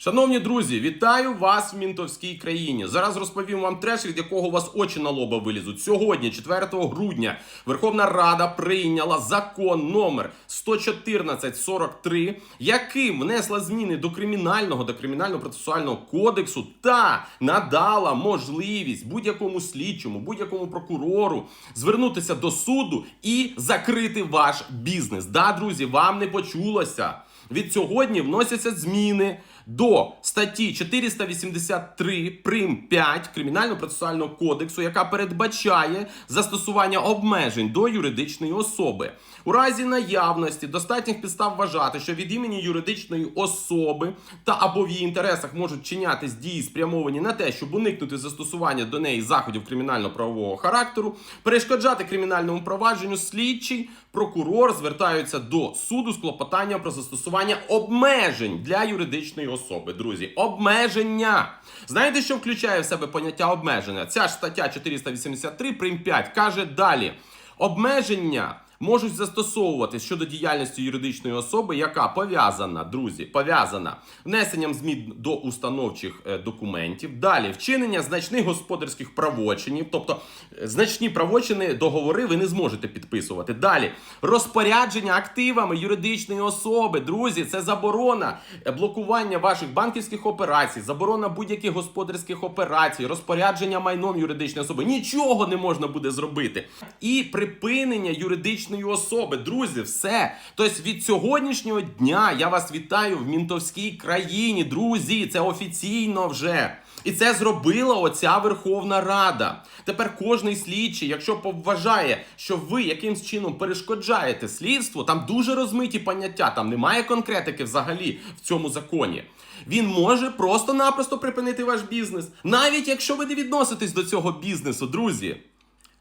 Шановні друзі, вітаю вас в мінтовській країні. Зараз розповім вам треш, від якого у вас очі на лоба вилізуть. Сьогодні, 4 грудня, Верховна Рада прийняла закон номер 11443, яким внесла зміни до кримінального та кримінально-процесуального кодексу та надала можливість будь-якому слідчому, будь-якому прокурору звернутися до суду і закрити ваш бізнес. Да, друзі, вам не почулося. Від сьогодні вносяться зміни до статті 483 прим 5 Кримінально-процесуального кодексу, яка передбачає застосування обмежень до юридичної особи. У разі наявності достатніх підстав вважати, що від імені юридичної особи та або в її інтересах можуть чинятись дії, спрямовані на те, щоб уникнути застосування до неї заходів кримінально-правового характеру, перешкоджати кримінальному провадженню слідчий, прокурор звертаються до суду з клопотанням про застосування обмежень для юридичної особи. Друзі, обмеження. Знаєте, що включає в себе поняття обмеження? Ця ж стаття 483 прим 5 каже далі: обмеження. Можуть застосовувати щодо діяльності юридичної особи, яка пов'язана, друзі, пов'язана внесенням змін до установчих е, документів. Далі вчинення значних господарських правочинів, тобто е, значні правочини, договори ви не зможете підписувати. Далі розпорядження активами юридичної особи. Друзі, це заборона е, блокування ваших банківських операцій, заборона будь-яких господарських операцій, розпорядження майном юридичної особи. Нічого не можна буде зробити. І припинення юридичної особи. Друзі, все. Тобто від сьогоднішнього дня я вас вітаю в мінтовській країні. Друзі, це офіційно вже. І це зробила оця Верховна Рада. Тепер кожний слідчий, якщо поважає, що ви якимсь чином перешкоджаєте слідству, там дуже розмиті поняття, там немає конкретики взагалі в цьому законі. Він може просто-напросто припинити ваш бізнес, навіть якщо ви не відноситесь до цього бізнесу, друзі.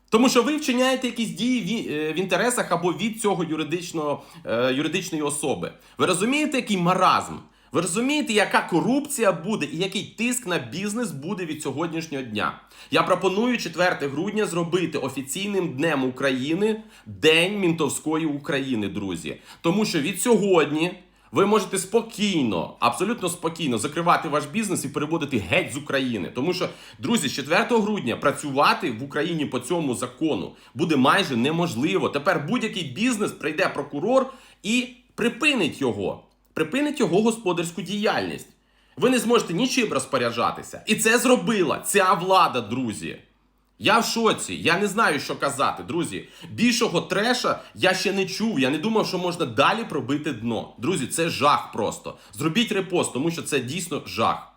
Тому що ви вчиняєте якісь дії е, в інтересах або від цього юридичного, е, юридичної особи. Ви розумієте, який маразм? Ви розумієте, яка корупція буде і який тиск на бізнес буде від сьогоднішнього дня? Я пропоную 4 грудня зробити офіційним днем України День Мінтовської України, друзі. Тому що від сьогодні ви можете спокійно, абсолютно спокійно закривати ваш бізнес і переводити геть з України. Тому що, друзі, з 4 грудня працювати в Україні по цьому закону буде майже неможливо. Тепер будь-який бізнес прийде прокурор і припинить його, припинить його господарську діяльність. Ви не зможете нічим розпоряджатися. І це зробила ця влада, друзі. Я в шоці, я не знаю, що казати, друзі. Більшого треша я ще не чув. Я не думав, що можна далі пробити дно. Друзі, це жах просто. Зробіть репост, тому що це дійсно жах.